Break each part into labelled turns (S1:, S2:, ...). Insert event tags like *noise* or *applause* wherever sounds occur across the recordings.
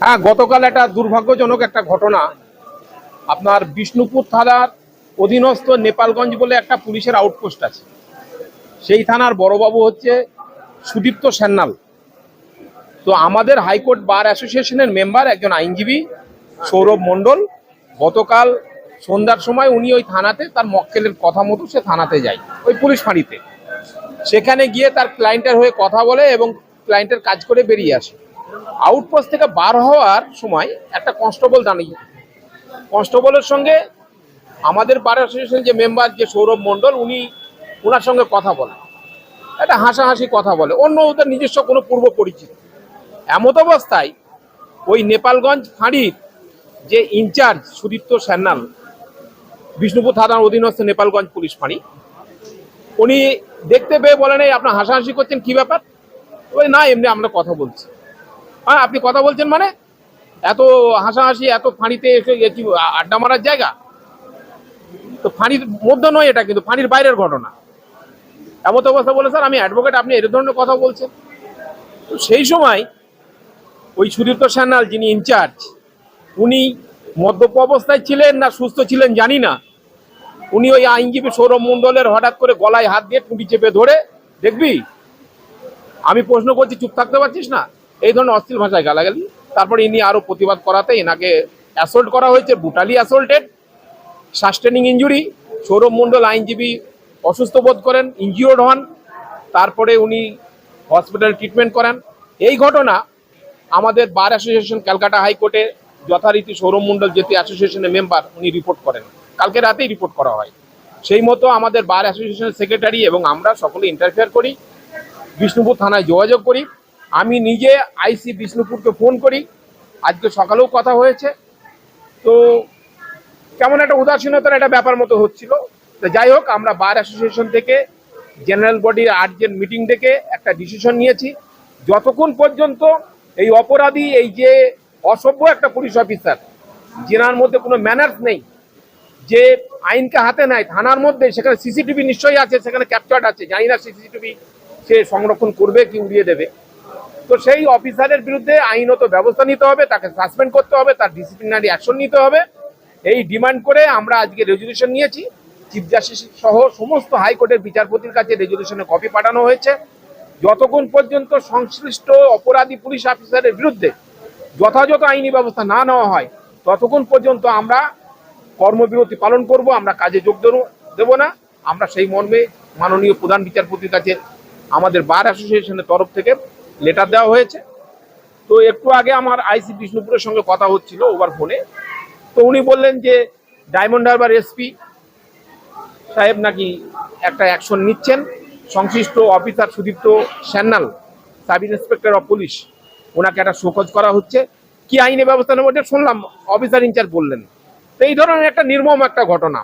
S1: হ্যাঁ গতকাল একটা দুর্ভাগ্যজনক একটা ঘটনা। আপনার বিষ্ণুপুর থানার অধীনস্থ নেপালগঞ্জ বলে একটা পুলিশের আউটপোস্ট আছে। সেই থানার বড়বাবু হচ্ছে সুদীপ্ত সান্যাল তো আমাদের হাইকোর্ট বার অ্যাসোসিয়েশনের মেম্বার, একজন আইনজীবী সৌরভ মণ্ডল। গতকাল সন্ধ্যার সময় উনি ওই থানাতে তার মক্কেলের কথা মতো সে থানাতে যায়, ওই পুলিশ ফাঁড়িতে। সেখানে গিয়ে তার ক্লায়েন্টের হয়ে কথা বলে এবং ক্লায়েন্টের কাজ করে বেরিয়ে আসে। আউটপোস্ট থেকে বার হওয়ার সময় একটা কনস্টেবল দাঁড়িয়ে কনস্টেবলের সঙ্গে আমাদের বার অ্যাসোসিয়েশন যে মেম্বার যে সৌরভ মণ্ডল, উনি ওনার সঙ্গে কথা বলে। একটা হাসাহাসি কথা বলে। অন্য ওদের নিজস্ব কোনো পূর্ব পরিচিত। এমত অবস্থায় ওই নেপালগঞ্জ ফাঁড়ির যে ইনচার্জ সুদীপ্ত সান্যাল বিষ্ণুপুর থানার অধীনস্থ নেপালগঞ্জ পুলিশ ফাঁড়ি, উনি দেখতে পেয়ে বলেন, এই, আপনার হাসাহাসি করছেন, কি ব্যাপার? ওই না, এমনি আমরা কথা বলছি। হ্যাঁ আপনি কথা বলছেন মানে? এত হাসাহাসি, এত ফাঁড়িতে এসে কি আড্ডা মারার জায়গা? তো ফাঁড়ির মধ্যে নয় এটা কিন্তু, ফাঁড়ির বাইরের ঘটনা। এমত অবস্থা বলে, স্যার, আমি অ্যাডভোকেট আপনি এর ধরনের কথা বলছেন। তো সেই সময় ওই সুদীপ্ত সান্যাল যিনি ইনচার্জ উনি মদ্যপ অবস্থায় ছিলেন না সুস্থ ছিলেন জানি না। উনি ওই আইনজীবী সৌরভ মণ্ডলের হঠাৎ করে গলায় হাত দিয়ে টুটি চেপে ধরে, দেখবি? আমি প্রশ্ন করছি, চুপ থাকতে পারছিস না? এই ধরনের অস্থির ভাষায় গালাগালি। তারপরে ইনি আরও প্রতিবাদ করাতে এনাকে অ্যাসল্ট করা হয়েছে brutally assaulted sustaining injury Sourav Mondal আইনজীবী অসুস্থ বোধ করেন ইনজিওর্ড হন, তারপরে উনি হসপিটাল ট্রিটমেন্ট করেন। এই ঘটনা আমাদের বার অ্যাসোসিয়েশন ক্যালকাটা হাইকোর্টে যথারীতি সৌরভ মণ্ডল যেহেতু অ্যাসোসিয়েশনের মেম্বার উনি রিপোর্ট করেন। কালকে রাতেই রিপোর্ট করা হয়। সেই মতো আমাদের বার অ্যাসোসিয়েশনের সেক্রেটারি এবং আমরা সকলে ইন্টারফেয়ার করি। বিষ্ণুপুর থানায় যোগাযোগ করি। আমি নিজে আইসি বিষ্ণুপুরকে ফোন করি। আজকে সকালেও কথা হয়েছে। তো কেমন একটা উদাসীনতার একটা ব্যাপার মতো হচ্ছিল। তো যাই হোক, আমরা বার অ্যাসোসিয়েশন থেকে জেনারেল বডির আর্জেন্ট মিটিং ডেকে একটা ডিসিশন নিয়েছি। যতক্ষণ পর্যন্ত এই অপরাধী, এই যে অসভ্য একটা পুলিশ অফিসার, যেনার মধ্যে কোনো ম্যানার্স নেই, যে আইনকে হাতে নেয়, থানার মধ্যে, সেখানে সিসিটিভি নিশ্চয়ই আছে, সেখানে ক্যাপচার্ড আছে, জানি না সিসিটিভি সে সংরক্ষণ করবে কি উড়িয়ে দেবে। তো সেই অফিসারের বিরুদ্ধে আইনত ব্যবস্থা নিতে হবে, তাকে সাসপেন্ড করতে হবে, তার ডিসিপ্লিনারি অ্যাকশন নিতে হবে। এই ডিমান্ড করে আমরা আজকে রেজলিউশন নিয়েছি। চিফ জাস্টিস সহ সমস্ত হাইকোর্টের বিচারপতির কাছে রেজলিউশনের কপি পাঠানো হয়েছে। যতক্ষণ পর্যন্ত সংশ্লিষ্ট অপরাধী পুলিশ অফিসারের বিরুদ্ধে যথাযথ আইনি ব্যবস্থা না নেওয়া হয়, ততক্ষণ পর্যন্ত আমরা কর্মবিরতি পালন করব, আমরা কাজে যোগ দেব না। আমরা সেই মর্মে মাননীয় প্রধান বিচারপতির কাছে আমাদের বার অ্যাসোসিয়েশনের তরফ থেকে লেটার দেওয়া হয়েছে। তো একটু আগে আমার আইসি বিষ্ণুপুরের সঙ্গে কথা হচ্ছিল ওভার ফোনে তো উনি বললেন যে ডায়মন্ড হারবার এসপি সাহেব নাকি একটা অ্যাকশন নিচ্ছেন। সংশ্লিষ্ট officer Sudipta Sanyal sub inspector of police ওনাকে একটা শোকজ করা হচ্ছে। কি আইনি ব্যবস্থা নেব এটা শুনলাম অফিসার ইনচার্জ বললেন। তো এই ধরনের একটা নির্মম একটা ঘটনা।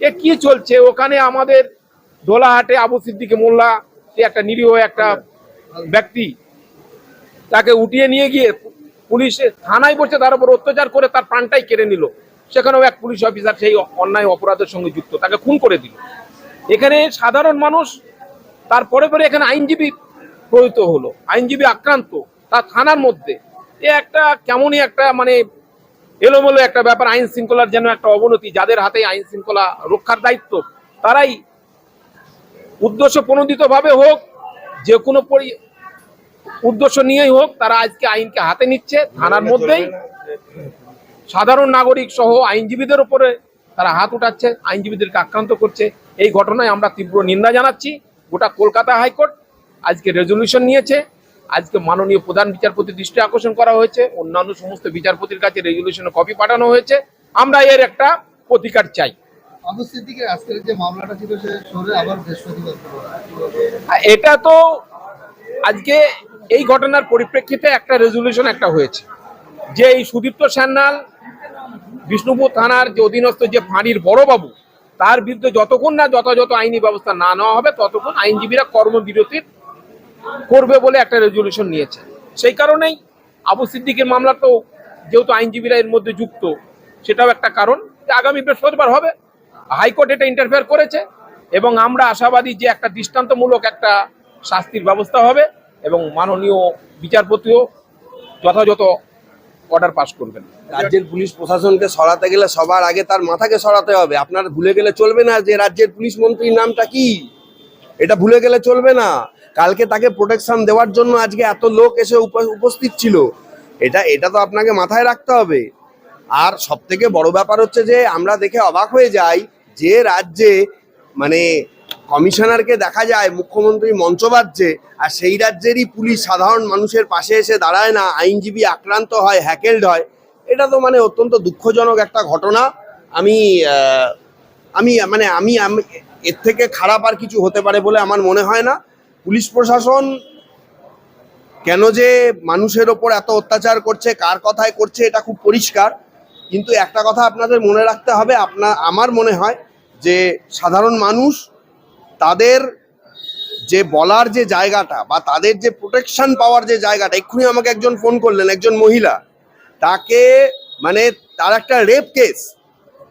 S1: এ কি চলছে? ওখানে আমাদের দোলাহাটে আবু সিদ্দিকে মোল্লা একটা নিরীহ একটা ব্যক্তি তাকে উঠিয়ে নিয়ে গিয়ে পুলিশ থানায় বসে তার উপর অত্যাচার করে তার প্রাণটাই কেড়ে নিল। সেখানেও এক পুলিশ অফিসার সেই অন্যায় অপরাধের সঙ্গে যুক্ত, তাকে খুন করে দিল। এখানে সাধারণ মানুষ, তারপরে পরে এখানে আইনজীবী প্রয়ত হলো, আইনজীবী আক্রান্ত তার থানার মধ্যে। এ একটা কেমনই একটা মানে এলোমেলো একটা ব্যাপার, আইন শৃঙ্খলার যেন একটা অবনতি, যাদের হাতে আইন শৃঙ্খলা রক্ষার দায়িত্ব, তারাই উদ্দেশ্য প্রণোদিত ভাবে হোক, যে কোনো উদ্দেশ্য নিয়েই হোক তারা আজকে আইনকে হাতে নিচ্ছে থানার মধ্যেই। সাধারণ নাগরিক সহ আইনজীবীদের উপরে তারা হাত উঠাচ্ছে আইনজীবীদেরকে আক্রান্ত করছে। এই ঘটনায় আমরা তীব্র নিন্দা জানাচ্ছি। গোটা কলকাতা হাইকোর্ট আজকে রেজলিউশন নিয়েছে। আজকে মাননীয় প্রধান বিচারপতির দৃষ্টি আকর্ষণ করা হয়েছে। অন্যান্য সমস্ত বিচারপতির কাছে রেজলিউশনের কপি পাঠানো হয়েছে। আমরা এর একটা প্রতিকার চাই। এটা তো আজকে এই ঘটনার পরিপ্রেক্ষিতে একটা রেজলিউশন একটা হয়েছে। যে এই সুদীপ্ত সান্যাল বিষ্ণুপুর থানার যে অধীনস্থ যে ফাঁড়ির বড়বাবু, তার বিরুদ্ধে যতক্ষণ না যথাযথ আইনি ব্যবস্থা না নেওয়া হবে, ততক্ষণ আইনজীবীরা কর্মবিরতির করবে বলে একটা রেজলিউশন নিয়েছে। সেই কারণেই আবু সিদ্দিকের মামলা তো যেহেতু আইনজীবীরা এর মধ্যে যুক্ত, সেটাও একটা কারণ। যে আগামী বৃহস্পতিবার হবে, হাইকোর্ট এটা ইন্টারফেয়ার করেছে এবং আমরা আশাবাদী যে একটা দৃষ্টান্তমূলক একটা শাস্তির ব্যবস্থা হবে। এবং মাননীয় বিচারপতিও যথাযথ অর্ডার পাস করবেন।
S2: রাজ্যের পুলিশ প্রশাসনকে সরাতে গেলে সবার আগে তার মাথাকে সরাতে হবে। আপনার ভুলে গেলে চলবে না যে রাজ্যের পুলিশ মন্ত্রীর নামটা কি? এটা ভুলে গেলে চলবে না। কালকে তাকে প্রোটেকশন দেওয়ার জন্য আজকে এত লোক এসে উপ- উপস্থিত ছিল। এটা এটা তো আপনাকে মাথায় রাখতে হবে। আর সব থেকে বড় ব্যাপার হচ্ছে যে আমরা দেখে অবাক হয়ে যাই যে রাজ্যে মানে কমিশনারকে দেখা যায় মুখ্যমন্ত্রী মঞ্চ বাজছে আর সেই রাজ্যেরই পুলিশ সাধারণ মানুষের পাশে এসে দাঁড়ায় না, আইনজীবী আক্রান্ত হয়, হ্যাকেলড হয়, এটা তো মানে অত্যন্ত দুঃখজনক একটা ঘটনা। আমি আমি মানে আমি, আমি- এর থেকে খারাপ আর কিছু হতে পারে বলে আমার মনে হয় না। পুলিশ প্রশাসন কেন যে মানুষের ওপর এত অত্যাচার করছে, কার কথায় করছে, এটা খুব পরিষ্কার। কিন্তু একটা কথা আপনাদের মনে রাখতে হবে আপনার আমার মনে হয় যে সাধারণ মানুষ তাদের যে বলার যে জায়গাটা বা তাদের যে প্রোটেকশন পাওয়ার যে জায়গাটা, এক্ষুনি আমাকে একজন ফোন করলেন, একজন মহিলা। তাকে মানে তার একটা রেপ কেস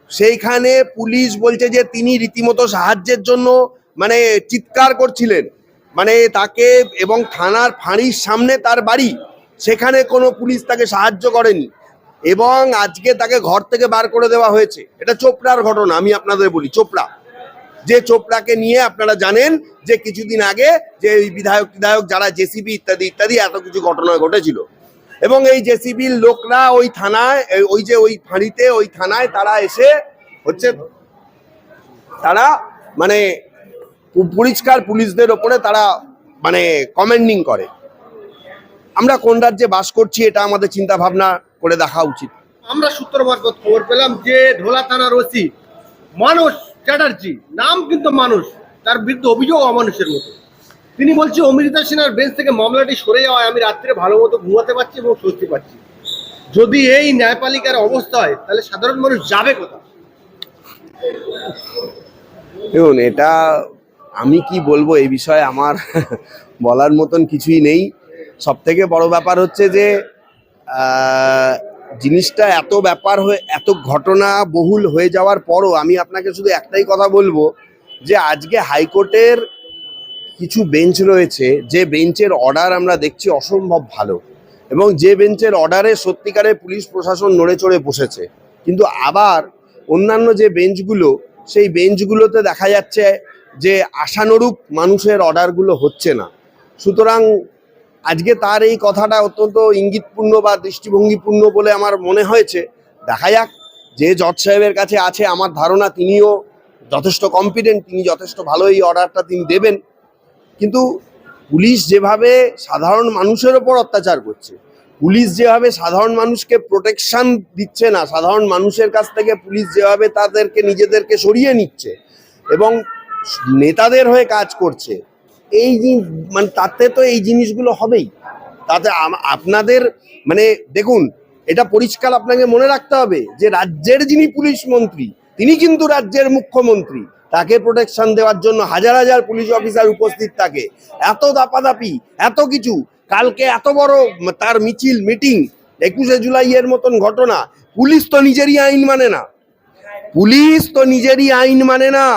S2: সেইখানে পুলিশ বলছে যে তিনি রীতিমতো সাহায্যের জন্য মানে চিৎকার করছিলেন। মানে তাকে এবং থানার ফাঁড়ির সামনে তার বাড়ি। সেখানে কোনো পুলিশ তাকে সাহায্য করেনি। এবং আজকে তাকে ঘর থেকে বার করে দেওয়া হয়েছে। এটা চোপড়ার ঘটনা, আমি আপনাদের বলি, চোপড়া। যে চোপড়াকে নিয়ে আপনারা জানেন যে কিছুদিন আগে যে বিধায়ক বিধায়ক যারা জেসিবি ইত্যাদি ইত্যাদি এত কিছু ঘটনা ঘটেছিল। এবং এই জেসিবির লোকরা ওই থানায় ওই যে ওই ফাঁড়িতে, ওই থানায় তারা এসে হচ্ছে তারা মানে পরিষ্কার পুলিশদের ওপরে তারা মানে কমেন্ডিং করে। আমরা কোন রাজ্যে বাস করছি এটা আমাদের চিন্তা ভাবনা করে দেখা উচিত।
S3: আমরা সূত্র মারফত খবর পেলাম যে ঢোলা থানার ওসি মানুষ চ্যাটার্জি নাম কিন্তু মানুষ, তার বিরুদ্ধে অভিযোগ অমানুষের মতো। তিনি বলছে, অমৃতা সেনার বেঞ্চ থেকে মামলাটি সরে যাওয়ায় আমি রাত্রে ভালো মতো ঘুমাতে পারছি এবং স্বস্তি পাচ্ছি। যদি এই ন্যায়পালিকার অবস্থা হয়, তাহলে সাধারণ মানুষ যাবে কোথায়?
S2: দেখুন, এটা আমি কি বলব, এই বিষয়ে আমার *laughs* বলার মতন কিছুই নেই। সব থেকে বড় ব্যাপার হচ্ছে যে জিনিসটা এত ব্যাপার হয়ে, এত ঘটনা বহুল হয়ে যাওয়ার পরও আমি আপনাকে শুধু একটাই কথা বলব যে আজকে হাইকোর্টের কিছু বেঞ্চ রয়েছে, যে বেঞ্চের অর্ডার আমরা দেখছি অসম্ভব ভালো এবং যে বেঞ্চের অর্ডারে সত্যিকারে পুলিশ প্রশাসন নড়ে চড়ে বসেছে। কিন্তু আবার অন্যান্য যে বেঞ্চগুলো, সেই বেঞ্চগুলোতে দেখা যাচ্ছে যে আশানুরূপ মানুষের অর্ডারগুলো হচ্ছে না। সুতরাং আজকে তার এই কথাটা অত্যন্ত ইঙ্গিতপূর্ণ বা দৃষ্টিভঙ্গিপূর্ণ বলে আমার মনে হয়েছে। দেখা যাক, যে জজ সাহেবের কাছে আছে আমার ধারণা, তিনিও যথেষ্ট কম্পিটেন্ট তিনি যথেষ্ট ভালো এই অর্ডারটা তিনি দেবেন। কিন্তু পুলিশ যেভাবে সাধারণ মানুষের ওপর অত্যাচার করছে, পুলিশ যেভাবে সাধারণ মানুষকে প্রোটেকশন দিচ্ছে না, সাধারণ মানুষের কাছ থেকে পুলিশ যেভাবে তাদেরকে নিজেদেরকে সরিয়ে নিচ্ছে এবং নেতাদের হয়ে কাজ করছে এই মানে তাতে তো এই জিনিসগুলো হবেই। তাতে আপনাদের মানে দেখুন, এটা পরিষ্কার আপনাকে মনে রাখতে হবে যে রাজ্যের যিনি পুলিশ মন্ত্রী, তিনি কিন্তু রাজ্যের মুখ্যমন্ত্রী। তাকে প্রোটেকশন দেওয়ার জন্য হাজার হাজার পুলিশ অফিসার উপস্থিত থাকে। এত দাপাদাপি, এত কিছু। কালকে এত বড় তার মিছিল মিটিং একুশে জুলাইয়ের মতন ঘটনা। পুলিশ তো নিজেরই আইন মানে না। পুলিশ তো নিজেরই আইন মানে না।